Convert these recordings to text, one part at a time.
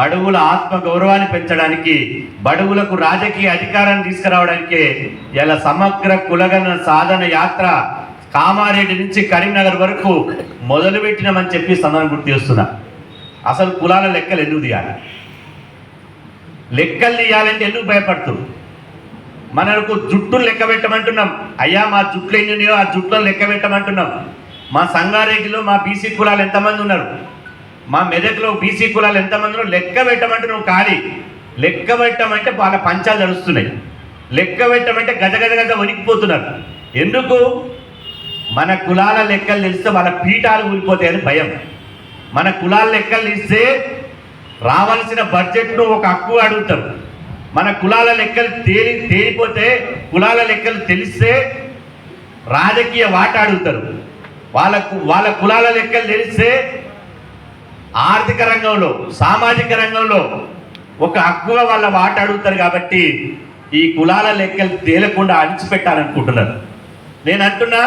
బడుగుల ఆత్మ గౌరవాన్ని పెంచడానికి బడుగులకు రాజకీయ అధికారాన్ని తీసుకురావడానికి ఇలా సమగ్ర కులగన సాధన యాత్ర కామారెడ్డి నుంచి కరీంనగర్ వరకు మొదలుపెట్టినామని చెప్పి సందర్భం గుర్తు చేస్తున్నా అసలు కులాల లెక్కలు ఎందుకు తీయాలి? లెక్కలు తీయాలంటే ఎందుకు భయపడుతుంది మనకు జుట్టును లెక్క పెట్టమంటున్నాం. అయ్యా మా జుట్లు ఎన్ని ఉన్నాయో ఆ జుట్లను లెక్క పెట్టమంటున్నాం. మా సంగారెడ్డిలో మా బీసీ కులాలు ఎంతమంది ఉన్నారు? మా మెదక్లో బీసీ కులాలు ఎంతమందినో లెక్క పెట్టమంటే నువ్వు ఖాళీ. లెక్క పెట్టమంటే వాళ్ళ పంచాలు నడుస్తున్నాయి. లెక్క పెట్టమంటే గజ గజ గజ వణికిపోతున్నారు. ఎందుకు? మన కులాల లెక్కలు తెలిస్తే వాళ్ళ పీఠాలు ఊరిపోతాయని భయం. మన కులాల లెక్కలు ఇస్తే రావాల్సిన బడ్జెట్ను ఒక హక్కు అడుగుతారు. మన కులాల లెక్కలు తేలి తేలిపోతే కులాల లెక్కలు తెలిస్తే రాజకీయ వాట అడుగుతారు. వాళ్ళ వాళ్ళ కులాల లెక్కలు తెలిస్తే ఆర్థిక రంగంలో సామాజిక రంగంలో ఒక హక్కుగా వాళ్ళ వాట అడుగుతారు కాబట్టి ఈ కులాల లెక్కలు తేలకుండా అణిచిపెట్టాలనుకుంటున్నారు. నేను అంటున్నా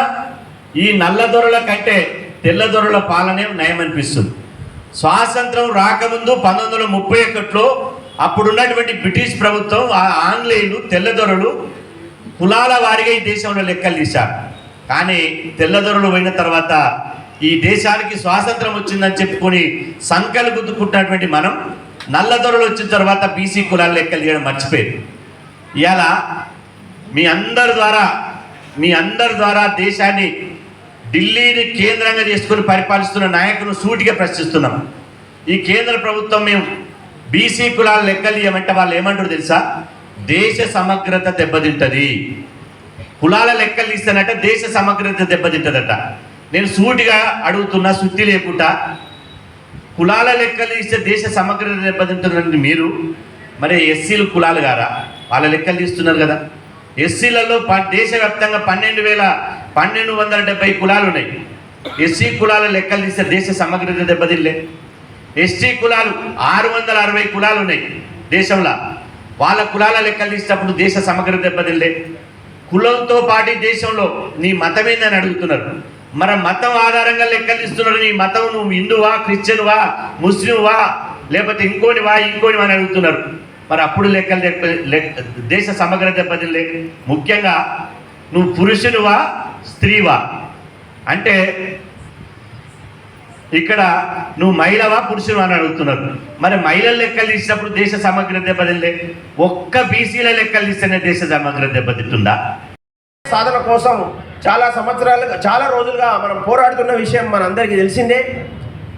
ఈ నల్లదొరల కంటే తెల్లదొరల పాలనే నయమనిపిస్తుంది స్వాతంత్రం రాకముందు పంతొమ్మిది వందల ముప్పై ఒకటిలో అప్పుడున్నటువంటి బ్రిటిష్ ప్రభుత్వం ఆ ఆంగ్లేయులు తెల్లదొరలు కులాల వారిగా ఈ దేశంలో లెక్కలు తీశారు. కానీ తెల్లదొరలు పోయిన తర్వాత ఈ దేశానికి స్వాతంత్రం వచ్చిందని చెప్పుకొని సంకలు గుద్దుకుంటున్నటువంటి మనం నల్లదొరలు వచ్చిన తర్వాత బీసీ కులాల లెక్కలు తీయడం మర్చిపోయింది ఇవాళ మీ అందరి ద్వారా మీ అందరి ద్వారా దేశాన్ని ఢిల్లీని కేంద్రంగా చేసుకుని పరిపాలిస్తున్న నాయకులను సూటిగా ప్రశ్నిస్తున్నాం. ఈ కేంద్ర ప్రభుత్వం మేము బీసీ కులాల లెక్కలు ఇవ్వమంటే వాళ్ళు ఏమంటారు తెలుసా? దేశ సమగ్రత దెబ్బతింటది. కులాల లెక్కలు ఇస్తానంటే దేశ సమగ్రత దెబ్బతింటదట. నేను సూటిగా అడుగుతున్నా శుద్ధి లేకుండా. కులాల లెక్కలు ఇస్తే దేశ సమగ్ర దెబ్బతింటుందండి మీరు. మరి ఎస్సీలు కులాలు గారా వాళ్ళ లెక్కలు తీస్తున్నారు కదా. ఎస్సీలలో ప దేశవ్యాప్తంగా పన్నెండు వేల పన్నెండు వందల డెబ్బై కులాలు ఉన్నాయి. ఎస్సీ కులాల లెక్కలు తీస్తే దేశ సమగ్రత దెబ్బతిల్లే ఎస్టీ కులాలు ఆరు వందల అరవై కులాలు ఉన్నాయి దేశంలో. వాళ్ళ కులాల లెక్కలు తీసినప్పుడు దేశ సమగ్ర దెబ్బతిల్లే కులంతో పాటు దేశంలో నీ మతం ఏందని అడుగుతున్నారు. మరి మతం ఆధారంగా లెక్కలిస్తున్నారు నీ మతం నువ్వు హిందువా క్రిస్టియన్వా ముస్లింవా లేకపోతే ఇంకోనివా ఇంకోటి అని అడుగుతున్నారు. మరి అప్పుడు లెక్కలు దెబ్బ దేశ సమగ్రత బదిలే ముఖ్యంగా నువ్వు పురుషునివా స్త్రీవా? అంటే ఇక్కడ నువ్వు మహిళవా పురుషుడు అని అడుగుతున్నారు. మరి మహిళల లెక్కలు తీసినప్పుడు దేశ సమగ్ర దెబ్బతిల్లే ఒక్క బీసీల లెక్కలు తీస్తేనే దేశ సమగ్ర దెబ్బతింటుందా? సాధన కోసం చాలా సంవత్సరాలుగా చాలా రోజులుగా మనం పోరాడుతున్న విషయం మనందరికీ తెలిసిందే.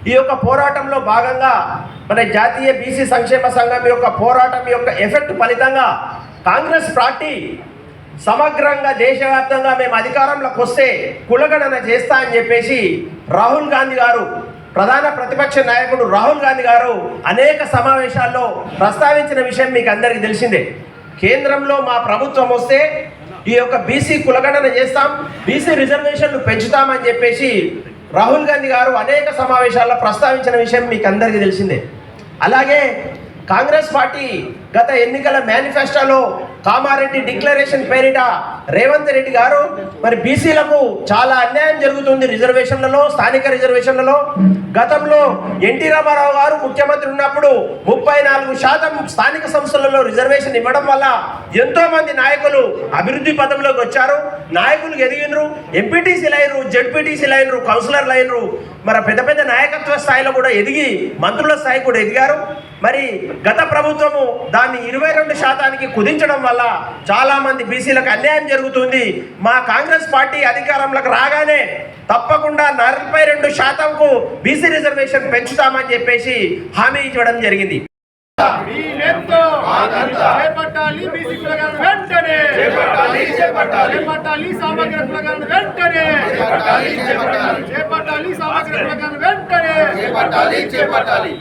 ఈ యొక్క పోరాటంలో భాగంగా మన జాతీయ బీసీ సంక్షేమ సంఘం యొక్క పోరాటం యొక్క ఎఫెక్ట్ ఫలితంగా కాంగ్రెస్ పార్టీ సమగ్రంగా దేశవ్యాప్తంగా మేము అధికారంలోకి వస్తే కులగణన చేస్తా అని చెప్పేసి రాహుల్ గాంధీ గారు ప్రధాన ప్రతిపక్ష నాయకుడు రాహుల్ గాంధీ గారు అనేక సమావేశాల్లో ప్రస్తావించిన విషయం మీకు అందరికీ తెలిసిందే. కేంద్రంలో మా ప్రభుత్వం వస్తే ఈ యొక్క బీసీ కులగణన చేస్తాం. బీసీ రిజర్వేషన్లు పెంచుతామని చెప్పేసి రాహుల్ గాంధీ గారు అనేక సమావేశాల్లో ప్రస్తావించిన విషయం మీకు అందరికీ తెలిసిందే. అలాగే కాంగ్రెస్ పార్టీ గత ఎన్నికల మేనిఫెస్టోలో కామారెడ్డి డిక్లరేషన్ పేరిట రేవంత్ రెడ్డి గారు మరి బీసీలకు చాలా అన్యాయం జరుగుతుంది రిజర్వేషన్లలో స్థానిక రిజర్వేషన్లలో. గతంలో ఎన్టీ రామారావు గారు ముఖ్యమంత్రి ఉన్నప్పుడు ముప్పై నాలుగు శాతం స్థానిక సంస్థలలో రిజర్వేషన్ ఇవ్వడం వల్ల ఎంతో మంది నాయకులు అభివృద్ధి పదంలోకి వచ్చారు. నాయకులు ఎదిగినరు ఎంపీటీసీలు అయినరు జెడ్పీటీసీలు అయినరు కౌన్సిలర్లు అయినరు మరి పెద్ద పెద్ద నాయకత్వ స్థాయిలో కూడా ఎదిగి మంత్రుల స్థాయి కూడా ఎదిగారు. మరి గత ప్రభుత్వము దాన్ని ఇరవై రెండు శాతానికి కుదించడం వల్ల చాలా మంది బీసీలకు అన్యాయం జరుగుతుంది. మా కాంగ్రెస్ పార్టీ అధికారంలోకి రాగానే తప్పకుండా నలభై రెండు శాతంకు బీసీ రిజర్వేషన్ పెంచుతామని చెప్పేసి హామీ ఇవ్వడం జరిగింది. చేపట్టాలి వెంటనే.